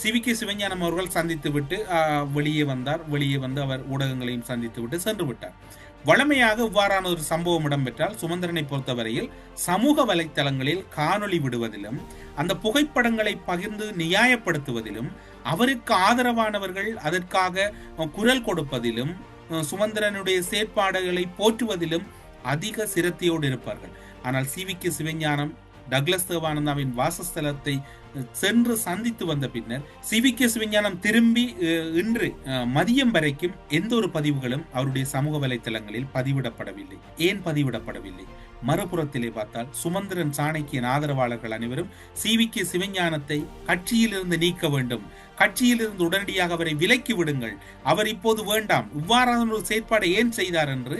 C V K Sivagnanam அவர்கள் சந்தித்துவிட்டு வெளியே வந்தார். வெளியே வந்து அவர் ஊடகங்களையும் சந்தித்துவிட்டு சென்று விட்டார். வழமையாக இவ்வாறான ஒரு சம்பவம் இடம்பெற்றால் சுமந்திரனை பொறுத்தவரையில் சமூக வலைத்தளங்களில் காணொளி விடுவதிலும் அந்த புகைப்படங்களை பகிர்ந்து நியாயப்படுத்துவதிலும் அவருக்கு ஆதரவானவர்கள் அதற்காக குரல் கொடுப்பதிலும் சுமந்திரனுடைய செயற்பாடுகளை போற்றுவதிலும் அதிக சிரத்தையோடு இருப்பார்கள். ஆனால் C V K Sivagnanam Douglas தேவானந்தாவின் வாசஸ்தலத்தை சென்று சந்தித்து வந்த பின்னர் சிவிகேஸ் விஞ்ஞானம் திரும்பி இன்று மதியம் வரைக்கும் எந்த ஒரு பதிவுகளும் அவருடைய சமூக வலைத்தளங்களில் பதிவிடப்படவில்லை. ஏன் பதிவிடப்படவில்லை? மறுபுறத்திலே பார்த்தால் சுமந்திரன் சாணக்கியன் ஆதரவாளர்கள் அனைவரும் சி சிவஞானத்தை கட்சியிலிருந்து நீக்க வேண்டும். கட்சியிலிருந்து உடனடியாக அவரை விலக்கி விடுங்கள். அவர் இப்போது வேண்டாம். இவ்வாறான ஒரு செயற்பாடை ஏன் செய்தார் என்று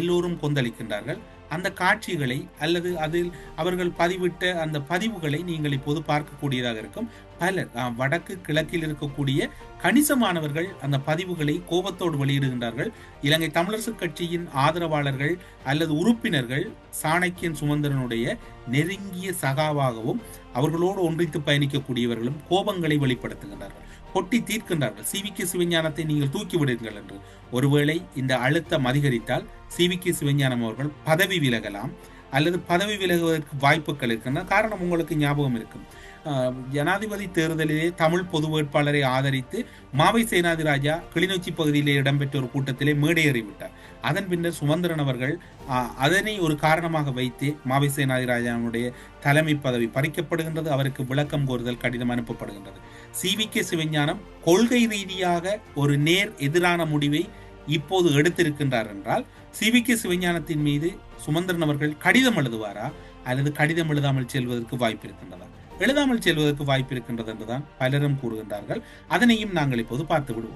எல்லோரும் கொந்தளிக்கின்றார்கள். அந்த காட்சிகளை அல்லது அதில் அவர்கள் பதிவிட்ட அந்த பதிவுகளை நீங்கள் இப்போது பார்க்கக்கூடியதாக இருக்கும். பலர் வடக்கு கிழக்கில் இருக்கக்கூடிய கணிசமானவர்கள் அந்த பதிவுகளை கோபத்தோடு வெளியிடுகின்றார்கள். இலங்கை தமிழரசு கட்சியின் ஆதரவாளர்கள் அல்லது உறுப்பினர்கள் சாணக்கியன் சுமந்திரனுடைய நெருங்கிய சகாவாகவும் அவர்களோடு ஒன்றித்து பயணிக்கக்கூடியவர்களும் கோபங்களை வெளிப்படுத்துகின்றார்கள். கொட்டி தீர்க்கின்றார்கள். சிவிக்கு கே சிவஞானத்தை நீங்கள் தூக்கி விடுங்கள் என்று. ஒருவேளை இந்த அழுத்தம் அதிகரித்தால் சி வி கே சிவஞானம் அவர்கள் பதவி விலகலாம் அல்லது பதவி விலகுவதற்கு வாய்ப்புகள் இருக்குன்னா காரணம் உங்களுக்கு ஞாபகம் இருக்கும். ஜனாதிபதி தேர்தலிலே தமிழ் பொது வேட்பாளரை ஆதரித்து மாவை சேனாதி ராஜா கிளிநொச்சி பகுதியிலே இடம்பெற்ற ஒரு கூட்டத்திலே மேடையேறிவிட்டார். அதன் பின்னர் சுமந்திரன் அவர்கள் அதனை ஒரு காரணமாக வைத்து மாவை சேனாதி ராஜாவுடைய தலைமை பதவி பறிக்கப்படுகின்றது அவருக்கு விளக்கம் கோருதல் கடிதம் அனுப்பப்படுகின்றது. சி வி கே சிவஞானம் கொள்கை ரீதியாக ஒரு நேர் எதிரான முடிவை இப்போது எடுத்திருக்கின்றார் என்றால் சி சிவஞானத்தின் மீது சுமந்திரன் அவர்கள் கடிதம் எழுதுவாரா? அல்லது கடிதம் எழுதாமல் செல்வதற்கு வாய்ப்பு இருக்கின்றதா? எழுதாமல் செல்வதற்கு வாய்ப்பு இருக்கின்றது என்றுதான் பலரும் கூறுகின்றார்கள். அதனையும் நாங்கள் இப்போது பார்த்து விடுவோம்